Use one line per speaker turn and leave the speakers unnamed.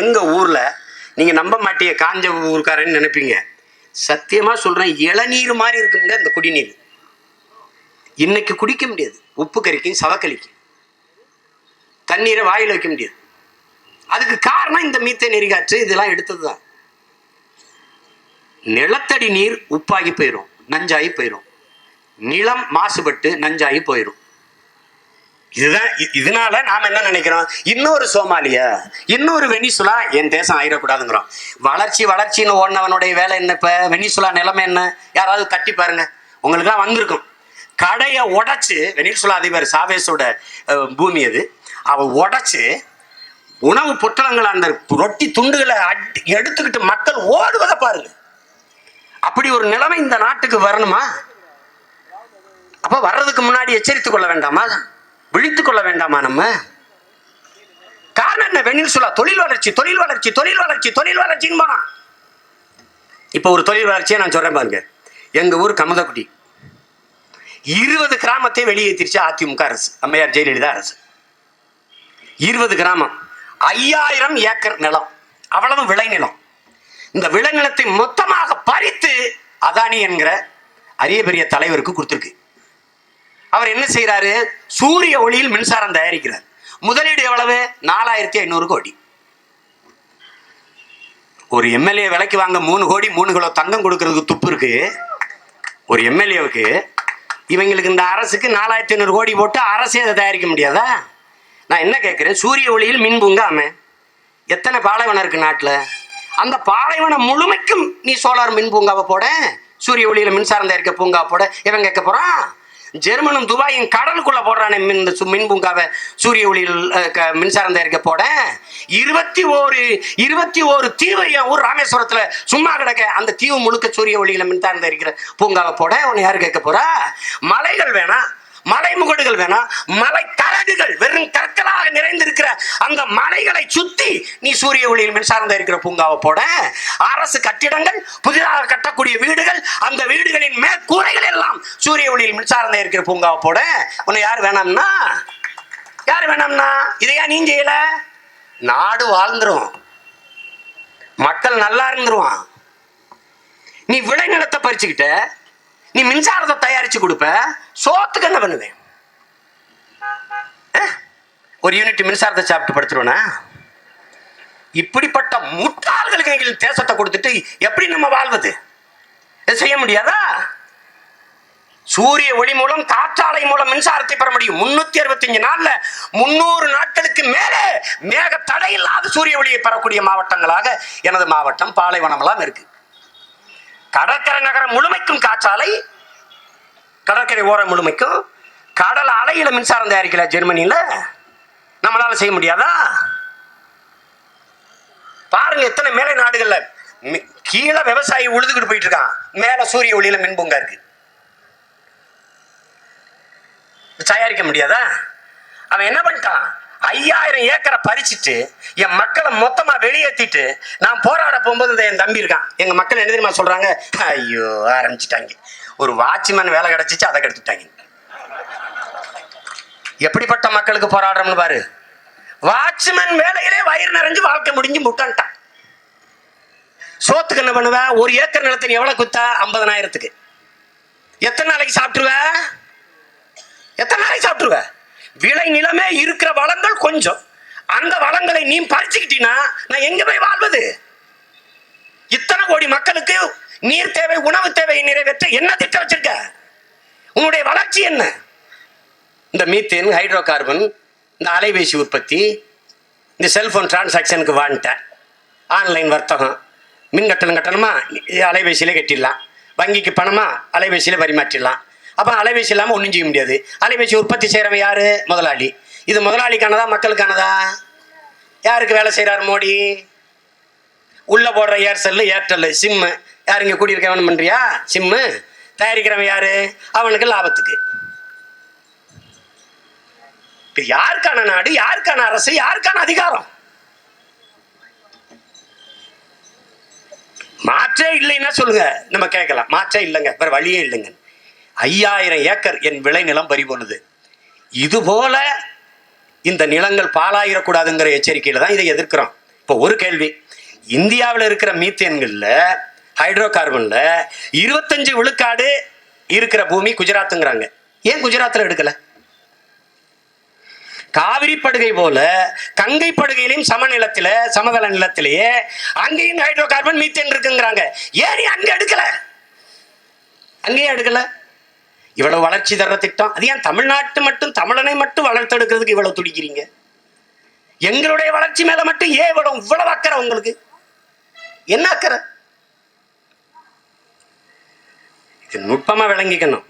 எங்க ஊர்ல நீங்க நம்ப மாட்டீங்க காஞ்ச ஊருக்காரன்னு நினைப்பீங்க. சத்தியமா சொல்றேன் இளநீர் மாதிரி இருக்குங்க இந்த குடிநீர். இன்னைக்கு குடிக்க முடியாது. உப்பு கறிக்கும் சவக்கலிக்கும் தண்ணீரை வாயில் வைக்க முடியாது. அதுக்கு காரணம் இந்த மீத்தை நெறிகாற்று இதெல்லாம் எடுத்தது தான் நிலத்தடி நீர் உப்பாகி போயிடும் நஞ்சாகி போயிடும் நிலம் மாசுபட்டு நஞ்சாகி போயிடும் இதுதான் இதனால நாம என்ன நினைக்கிறோம்? இன்னொரு சோமாலியா இன்னொரு வெனிசுலா என் தேசம் ஆயிடக்கூடாதுங்கிறோம். வளர்ச்சி வளர்ச்சின்னு ஓடினவனுடைய வேலை என்ன இப்ப? வெனிசுலா நிலைமை என்ன? யாராவது தட்டி பாருங்க. உங்களுக்குலாம் வந்திருக்கும். கடையை உடைச்சு வெனிசுலா அதிபர் சாவேஸோட பூமி அது. அவ உடைச்சு உணவு பொட்டலங்கள் அந்த ரொட்டி துண்டுகளை அடி எடுத்துக்கிட்டு மக்கள் ஓடுவதை பாருங்க. அப்படி ஒரு நிலைமை இந்த நாட்டுக்கு வரணுமா? அப்ப வர்றதுக்கு முன்னாடி எச்சரித்துக் கொள்ள வேண்டாமா? விழித்து கொள்ள வேண்டாமா நம்ம? காரணம் என்ன? வெனிசுலா தொழில் வளர்ச்சி தொழில் வளர்ச்சி தொழில் வளர்ச்சி தொழில் வளர்ச்சின்னு போனான் இப்போ ஒரு தொழில் வளர்ச்சியை நான் சொல்கிறேன் பாருங்க. எங்கள் ஊர் கமதக்குடி இருபது கிராமத்தை வெளியேற்றிருச்சு அதிமுக அரசு அம்மையார் ஜெயலலிதா அரசு. இருபது கிராமம். ஐயாயிரம் ஏக்கர் நிலம். அவ்வளவு விளைநிலம் இந்த விளைநிலத்தை மொத்தமாக பறித்து அதானி என்கிற அரிய பெரிய தலைவருக்கு கொடுத்துருக்கு. அவர் என்ன செய்கிறாரு சூரிய ஒளியில் மின்சாரம் தயாரிக்கிறார். முதலீடு எவ்வளவு? நாலாயிரத்தி ஐநூறு கோடி. ஒரு எம்எல்ஏ விலைக்கு வாங்க மூணு கோடி மூணு கிலோ தங்கம் கொடுக்கறதுக்கு துப்பு இருக்கு. ஒரு எம்எல்ஏவுக்கு. இவங்களுக்கு இந்த அரசுக்கு நாலாயிரத்தி ஐநூறு கோடி போட்டு அரசே அதை தயாரிக்க முடியாதா? நான் என்ன கேட்குறேன்? சூரிய ஒளியில் மின் பூங்காம எத்தனை பாலைவனம் இருக்கு நாட்டில்? அந்த பாலைவனம் முழுமைக்கும் நீ சோலார் மின் பூங்காவை போட சூரிய ஒளியில் மின்சாரம் தயாரிக்க பூங்கா போட இவன் கேட்க போகிறான் ஜெர்மனும் துபாயும் கடலுக்குள்ள போடுறானே மின் இந்த சு- மின் பூங்காவை. சூரிய ஒளியில் க- மின்சாரம் தயாரிக்க போட. இருபத்தி ஓரு இருபத்தி ஓரு தீவை என் ஊர் ராமேஸ்வரத்துல சும்மா கிடக்க. அந்த தீவு முழுக்க சூரிய ஒளியில மின்சாரம் தயாரிக்கிற பூங்காவை போட. உன்னை யாரு கேட்க போறா? மலைகள் வேணாம். மலை முகடுகள் வேணாம் மலை தரகுகள் வெறும் கற்களாக நிறைந்திருக்கிற அந்த மலைகளை சுத்தி நீ சூரிய ஒளியில் மின்சாரம் இருக்கிற பூங்காவை போட அரசு கட்டிடங்கள் புதிதாக கட்டக்கூடிய வீடுகள் அந்த வீடுகளின் மேற்கூரைகள் எல்லாம் சூரிய ஒளியில் மின்சாரம் இருக்கிற பூங்காவை போட உன்னை யார் வேணாம்னா? யார் வேணாம்னா? இதையா நீ செய்யல? நாடு வாழ்ந்துரும் மக்கள் நல்லா இருந்துருவான். நீ விளைநிலத்தை பறிச்சுக்கிட்ட நீ மின்சாரத்தை தயாரிச்சு கொடுப்ப சோத்துக்கு என்ன பண்ணுவேன் ஒரு யூனிட் மின்சாரத்தை சாப்பிட்டு படுத்துருவனா? இப்படிப்பட்ட முட்டாள்களுக்கு எங்கள் தேசத்தை கொடுத்துட்டு எப்படி நம்ம வாழ்வது? செய்ய முடியாதா? சூரிய ஒளி மூலம் காற்றாலை மூலம் மின்சாரத்தை பெற முடியும். முன்னூத்தி அறுபத்தஞ்சு நாள்ல முன்னூறு நாட்களுக்கு மேலே மேக தடை இல்லாத சூரிய ஒளியை பெறக்கூடிய மாவட்டங்களாக எனது மாவட்டம் பாலைவனம் எல்லாம் இருக்கு. கடற்கரை நகரம் முழுமைக்கும் காற்றாலை கடற்கரை ஓரம் முழுமைக்கும் கடல் அலையில் மின்சாரம் தயாரிக்கல ஜெர்மனியில். நம்மளால் செய்ய முடியாதா? பாருங்க எத்தனை மேலை நாடுகளில் மி- கீழே விவசாயி உழுதுகிட்டு போயிட்டு இருக்கான் மேலே சூரிய ஒளியில் மின்பூங்கா இருக்கு. தயாரிக்க முடியாதா? அவன் என்ன பண்ணிட்டான்? ஐயாயிரம் ஏக்கரை பறிச்சுட்டு என் மக்களை மொத்தமா வெளியேத்திட்டு நான் போராட போகும்போது இந்த என் தம்பி இருக்கான். எங்க மக்கள் என்ன தெரியுமா சொல்றாங்க? ஐயோ ஆரம்பிச்சிட்டாங்க. ஒரு வாட்ச்மேன் வேலை கிடைச்சிச்சு அதை கெடுத்துட்டாங்க. எப்படிப்பட்ட மக்களுக்கு போராடுறோம்னு பாரு. வாட்ச்மேன் வேலையிலே வயிறு நிறைஞ்சு வாழ்க்கை முடிஞ்சு முட்டான்ட்டான். சோத்துக்கு என்ன பண்ணுவ? ஒரு ஏக்கர் நிலத்தை எவ்வளவு குத்தா? ஐம்பதனாயிரத்துக்கு. எத்தனை நாளைக்கு சாப்பிட்டுருவ? எத்தனை நாளைக்கு சாப்பிட்டுருவ? விளை நிலமே இருக்கிற வளங்கள் கொஞ்சம். அந்த வளங்களை நீ பறிச்சுக்கிட்டீன்னா நான் எங்க போய் வாழ்வது? இத்தனை கோடி மக்களுக்கு நீர் தேவை உணவு தேவையை நிறைவேற்ற என்ன திட்டம் வச்சிருக்க? உன்னுடைய வளர்ச்சி என்ன? இந்த மீத்தேன் ஹைட்ரோ கார்பன் இந்த அலைபேசி உற்பத்தி இந்த செல்போன் டிரான்சாக்ஷனுக்கு வாங்கிட்டேன் ஆன்லைன் வர்த்தகம். மின் கட்டணம் கட்டணமா? அலைபேசியிலே கட்டிடலாம். வங்கிக்கு பணமா? அலைபேசியில பரிமாற்றிடலாம். அப்போ அலைபேசி இல்லாமல் ஒன்றும் செய்ய முடியாது. அலைபேசி உற்பத்தி செய்கிறவன் யார்? முதலாளி. இது முதலாளிக்கானதா மக்களுக்கானதா? யாருக்கு வேலை செய்கிறார் மோடி? உள்ள போடுற ஏர்செல் ஏர்டெல்லு சிம்மு. யார் இங்கே கூடியிருக்கவன் பண்ணுறியா சிம்மு. தயாரிக்கிறவன் யார்? அவனுக்கு லாபத்துக்கு. இப்போ யாருக்கான நாடு யாருக்கான அரசு யாருக்கான அதிகாரம்? மாற்றே இல்லைன்னா சொல்லுங்க. நம்ம கேட்கலாம். மாற்றே இல்லைங்க. வேற வழியே இல்லைங்க. ஐயாயிரம் ஏக்கர் என் விளைநிலம் பறிபோனது இது போல இந்த நிலங்கள் பாழாயிடக்கூடாதுங்கிற எச்சரிக்கையில் தான் இதை எதிர்க்கிறோம். இப்போ ஒரு கேள்வி. இந்தியாவில் இருக்கிற மீத்தேன்களில் ஹைட்ரோ கார்பனில் இருபத்தஞ்சு விழுக்காடு இருக்கிற பூமி குஜராத்துங்கிறாங்க. ஏன் குஜராத்தில் எடுக்கலை? காவிரி படுகை போல கங்கை படுகையிலையும் சமநிலத்தில சமதள நிலத்திலேயே அங்கேயும் ஹைட்ரோ கார்பன் மீத்தேன் இருக்குங்கிறாங்க. ஏன் அங்கே எடுக்கலை எடுக்கல? அங்கேயும் எடுக்கலை. இவ்வளவு வளர்ச்சி தர திட்டம். அது ஏன் தமிழ்நாட்டு மட்டும் தமிழனை மட்டும் வளர்த்தெடுக்கிறதுக்கு இவ்வளவு துடிக்கிறீங்க? எங்களுடைய வளர்ச்சி மேல மட்டும் ஏன் இவ்வளவு இவ்வளவு அக்கறை உங்களுக்கு? என்ன அக்கறை? இது நுட்பமா விளங்கிக்கணும்.